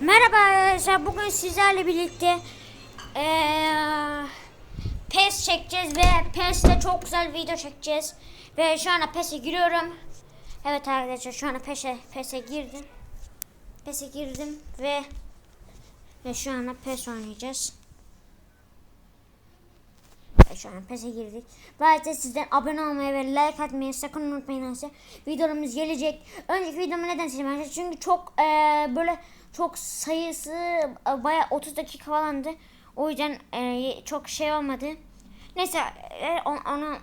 Merhaba arkadaşlar. Bugün sizlerle birlikte eee PES çekeceğiz ve PES'te çok güzel video çekeceğiz. Ve şu anda PES'e giriyorum. Evet arkadaşlar şu anda PES'e PES'e girdim. PES'e girdim ve ve şu anda PES oynayacağız. Ve şu an PES'e girdik. Ve ayrıca sizden abone olmayı ve like atmayı sakın unutmayın arkadaşlar. Videolarımız gelecek. Önceki videomu neden arkadaşlar? Çünkü çok eee, böyle çok sayısı e, baya 30 dakika falandı. O yüzden eee, çok şey olmadı. Neyse e, onu, onu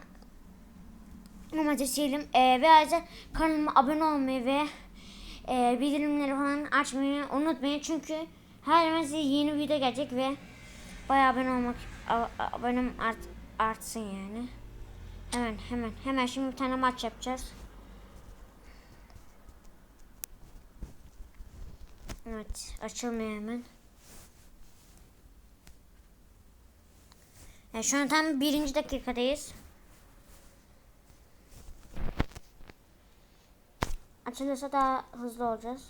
Normalde silelim. Eee ve ayrıca kanalıma abone olmayı ve eee bildirimleri falan açmayı unutmayın. Çünkü her zaman size yeni video gelecek ve bayağı abone olmak abonem art, artsın yani. Hemen hemen hemen şimdi bir tane maç yapacağız. Evet açılmıyor hemen. Yani şu an tam birinci dakikadayız. Açılırsa daha hızlı olacağız.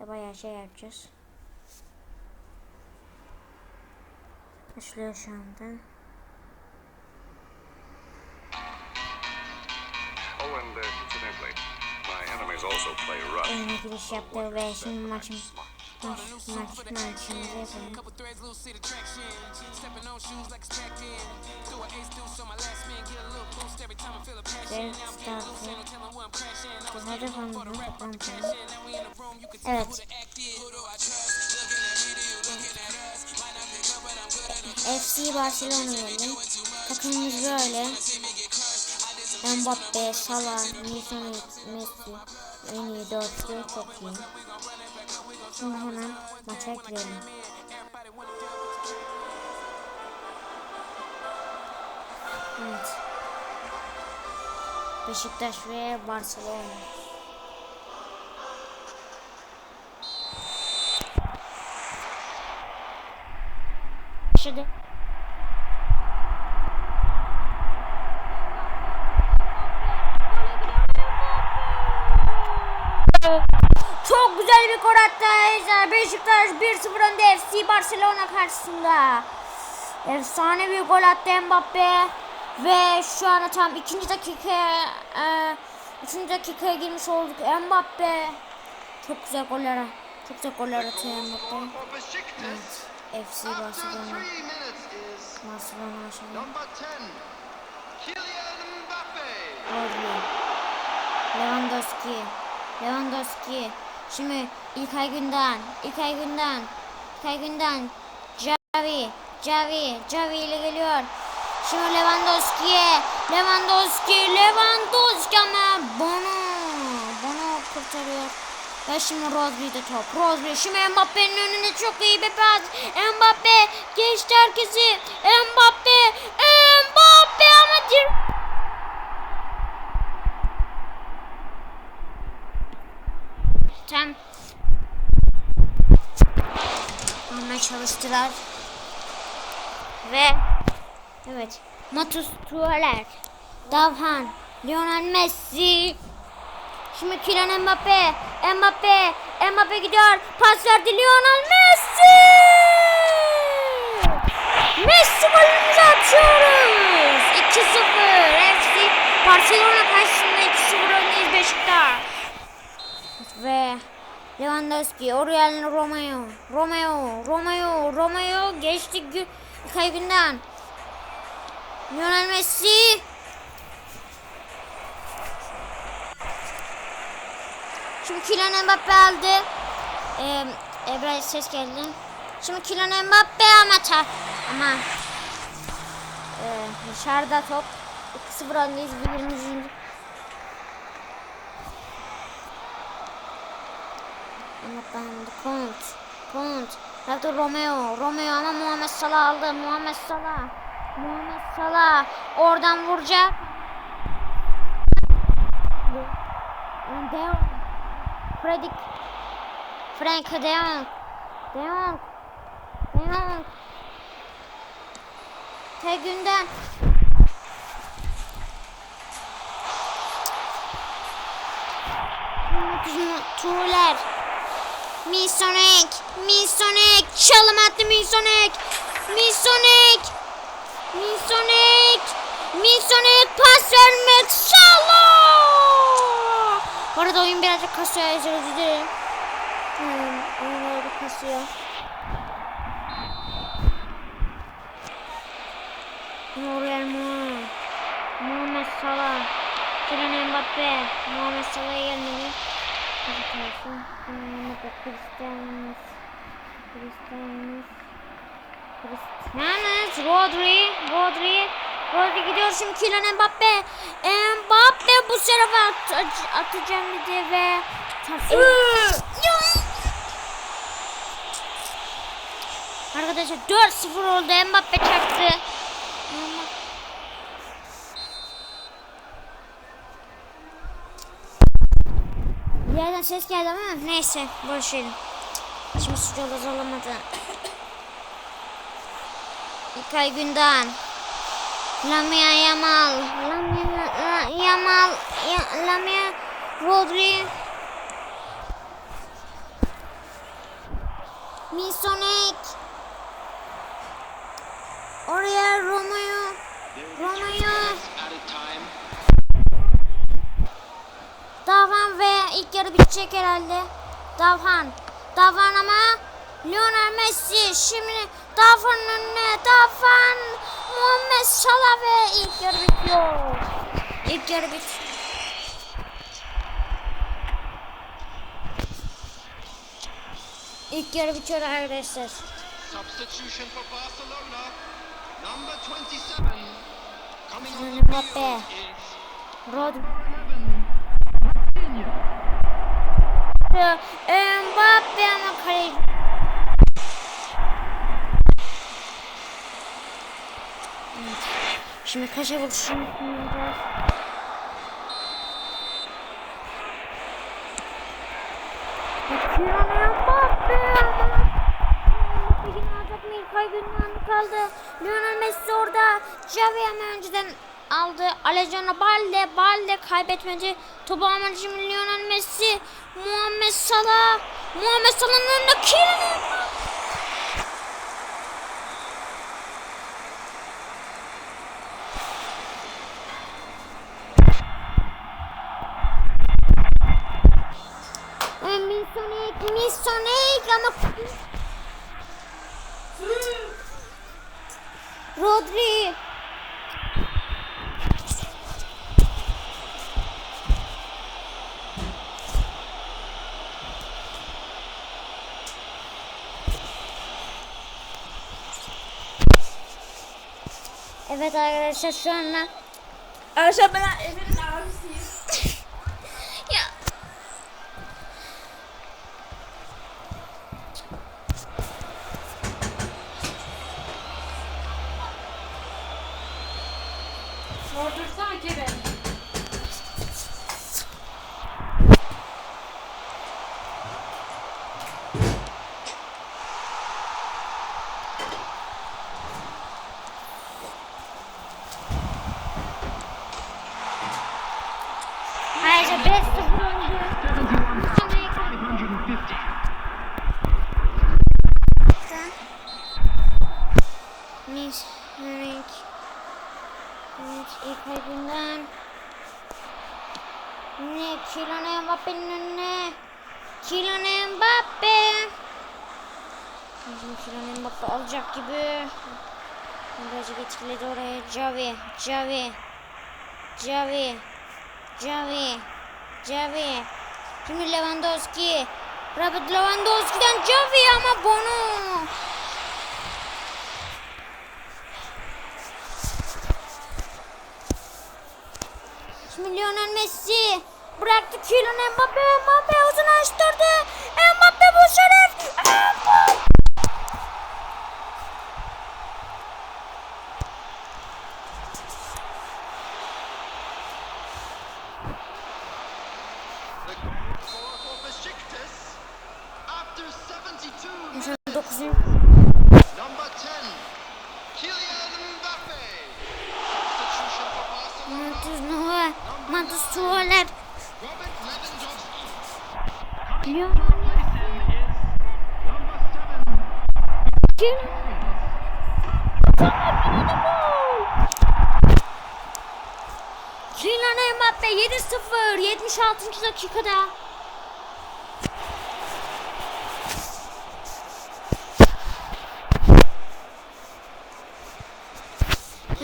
Ve bayağı şey yapacağız. Also play Rust. Oyuna giriş yaptı ve şimdi maçım maç maç maçımızı yapalım. Evet, no startı. telling where I'm crashing. FC Barcelona geldi. Takımımız böyle. Mbappe, Salah, Messi, Messi. En iyi dörtlü çok iyi. Şimdi hemen maça girelim. Evet. Beşiktaş ve Barcelona. Başladı. Güzel bir gol attı. Beşiktaş 1-0 önde FC Barcelona karşısında. Efsane bir gol attı Mbappe. Ve şu anda tam ikinci dakikaya e, üçüncü dakikaya girmiş olduk. Mbappe çok güzel goller çok güzel goller atıyor Mbappe. Evet. FC Barcelona. Barcelona aşağı. Number 10, Kylian Mbappe. Rodri. Lewandowski. Lewandowski. Şimdi İlkay Gündoğan. İlkay Gündoğan. İlkay Gündoğan. Javi. Javi. Javi ile geliyor. Şimdi Lewandowski'ye. Lewandowski. Lewandowski ama Bono. Bono kurtarıyor. Ve şimdi Rodri'de top. Rodri şimdi Mbappe'nin önünde çok iyi bir pas. Mbappe geçti herkesi. Mbappe. Mbappe ama dir- Tam Ama çalıştılar. Ve evet Matus Tuvaler Davhan Lionel Messi Şimdi Kylian Mbappe Mbappe Mbappe gidiyor pas verdi Lionel Messi! Messi golümüzü atıyoruz! 2-0 FC Barcelona karşısında 2-0 öndeyiz Beşiktaş. Ve Lewandowski, Oriel Romeo, Romeo, Romeo, Romeo geçti kaybından. Lionel Messi. Şimdi Kylian Mbappe aldı. Ee, e, biraz ses geldi. Şimdi Kylian Mbappe ama ama e, dışarıda top 2-0 öndeyiz. 20. Anlatmadım. Kont. Kont. Yaptı Romeo. Romeo ama Muhammed Salah aldı. Muhammed Salah. Muhammed Salah. Oradan vuracak. Deon. Fredrik. Frank De Jong. De Jong. De Jong. Tegünden. Tuğler. Misonek. Misonek. Çalım attı Misonek. Misonek. Misonek. Misonek pas vermek. Salah. Bu arada oyun birazcık kasıyor. Özür dilerim. Hmm, oyun birazcık kasıyor. Nuriel Muhammed. Muhammed Salah. Kylian Mbappe. Muhammed Salah'a gelmedi. Hadi kalsın. Mbappe. Cristiano. Cristiano. Cristiano. Rodri. Rodri. Rodri gidiyor şimdi Kylian Mbappe. Mbappe bu sefer at atacağım dedi ve Arkadaşlar 4-0 oldu. Mbappe çaktı. Yerden ses geldi ama neyse boş verin. Şimdi sıcağı zorlamadı. İlkay Gündoğan. Lamia Yamal. Lamia Yamal. Ya, Lamia Rodri. Misonek. Oraya Romeo. Romeo. Yarı bitecek herhalde. Davhan. Davhan ama Lionel Messi şimdi Davhan'ın önüne Davhan Muhammed Salah ve ilk yarı bitiyor. İlk yarı bit. İlk yarı bitiyor arkadaşlar. Substitution for Barcelona. Number 27. Coming on Kylian the Mbappe. field Rod. Mbappe ama kaleci. Şimdi kaşa vuruşunu yapacağız. Kylian Mbappe Mbappe yine alacak mı? İlkay Gündoğan kaldı. Lionel Messi orada. Xavi ama önceden aldı. Alejandro Balde. Balde kaybetmedi. Topu ama şimdi Lionel Messi. Muhammed Salah. Muhammed Salah'ın önünde Kylian Evet arkadaşlar şu anda Arkadaşlar ben Emir'in Mis, Misonek. Evet, ilk ayından. Ne? Kylian Mbappe'nin önüne. Kylian Mbappe. Bizim Kylian Mbappe alacak gibi. Birazcık etkiledi oraya. Javi, Javi. Javi. Javi. Javi. Şimdi Lewandowski. Robert Lewandowski'den Javi ama Bono. Lionel Messi bıraktı Kylian Mbappe. Mbappe uzun açtırdı. Mbappe bu şeref. Mbappe. Kylian Kylian Mbappe 7-0 76. dakikada.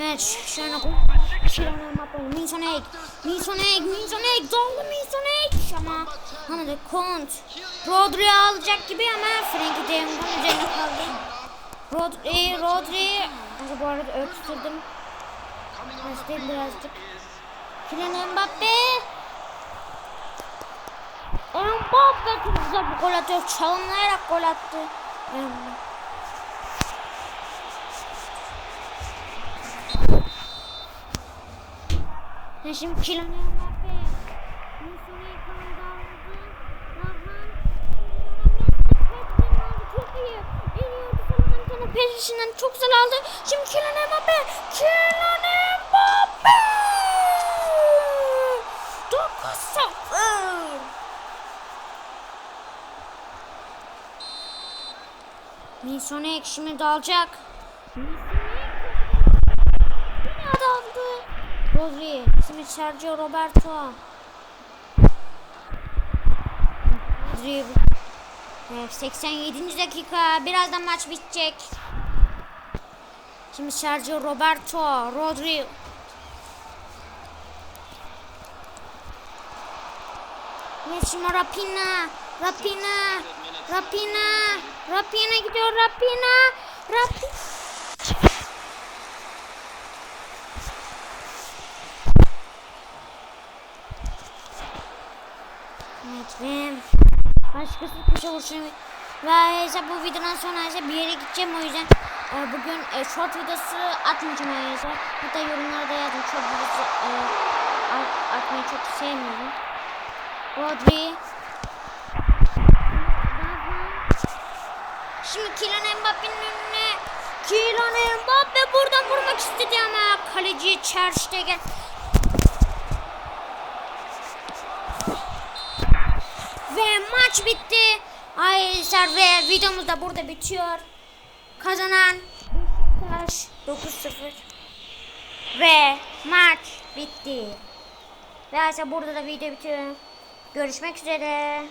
Evet şöyle Kylian Mbappe Minson Egg Minson Egg Minson Egg Zorlu Minson Egg ama ama de Kont Rodri alacak gibi ama Frenkie de Jong'un üzerine kaldı. Rodri Rodri Ama bu arada öptürdüm. Hastayım birazcık. Kylian Mbappe Mbappe çok güzel bir gol atıyor. Çalımlayarak gol attı. Şimdi Kylian Mbappe. Muson'u kanada aldı. Rahman. Çok iyi. En iyi orta sahadan bir tane peşinden çok güzel aldı. Şimdi Kylian Mbappe. Kylian Mbappe. 9-0. Misonek şimdi dalacak. Yine daldı. Rodri, şimdi Sergio Roberto. Rodri. Evet, 87. dakika. Birazdan maç bitecek. Şimdi Sergio Roberto, Rodri. Şimdi Rapina, Rapina, Rapina, Rapina gidiyor Rapina, Rapina. Evet ve başkası köşe vuruşunu ve bu videodan sonra bir yere gideceğim o yüzden e, bugün e, short videosu atmayacağım arkadaşlar. Hatta yorumlarda yazın short videosu e, at- atmayı çok sevmiyorum. Rodri. Şimdi Kylian Mbappe'nin önüne Kylian Mbappe buradan vurmak istedi ama kaleci Ter Stegen Ve maç bitti. Arkadaşlar ve videomuz da burada bitiyor. Kazanan Beşiktaş 9-0. Ve maç bitti. Ve burada da video bitiyor. Görüşmek üzere.